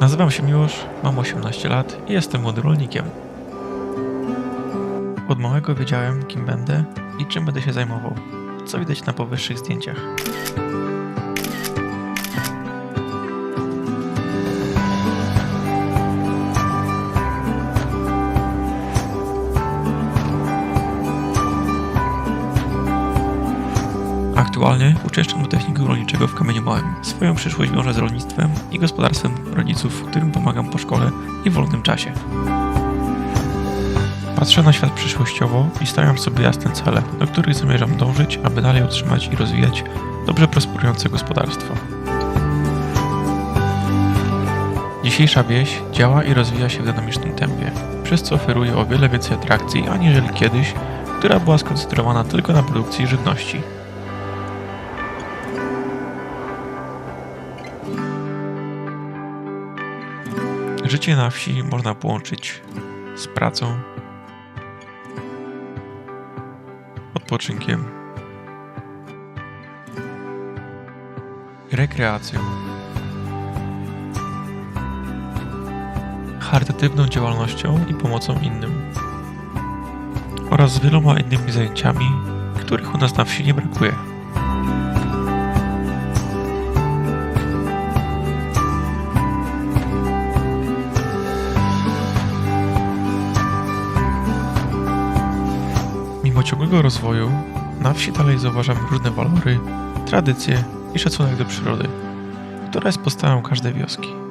Nazywam się Miłosz, mam 18 lat i jestem młodym rolnikiem. Od małego wiedziałem, kim będę i czym będę się zajmował, co widać na powyższych zdjęciach. Aktualnie uczęszczam do technikum rolniczego w Kamieniu Małym. Swoją przyszłość wiążę z rolnictwem i gospodarstwem rodziców, którym pomagam po szkole i w wolnym czasie. Patrzę na świat przyszłościowo i stawiam sobie jasne cele, do których zamierzam dążyć, aby dalej utrzymać i rozwijać dobrze prosperujące gospodarstwo. Dzisiejsza wieś działa i rozwija się w dynamicznym tempie, przez co oferuje o wiele więcej atrakcji aniżeli kiedyś, która była skoncentrowana tylko na produkcji żywności. Życie na wsi można połączyć z pracą, odpoczynkiem, rekreacją, charytatywną działalnością i pomocą innym oraz z wieloma innymi zajęciami, których u nas na wsi nie brakuje. Ciągłego rozwoju, na wsi dalej zauważamy różne walory, tradycje i szacunek do przyrody, która jest podstawą każdej wioski.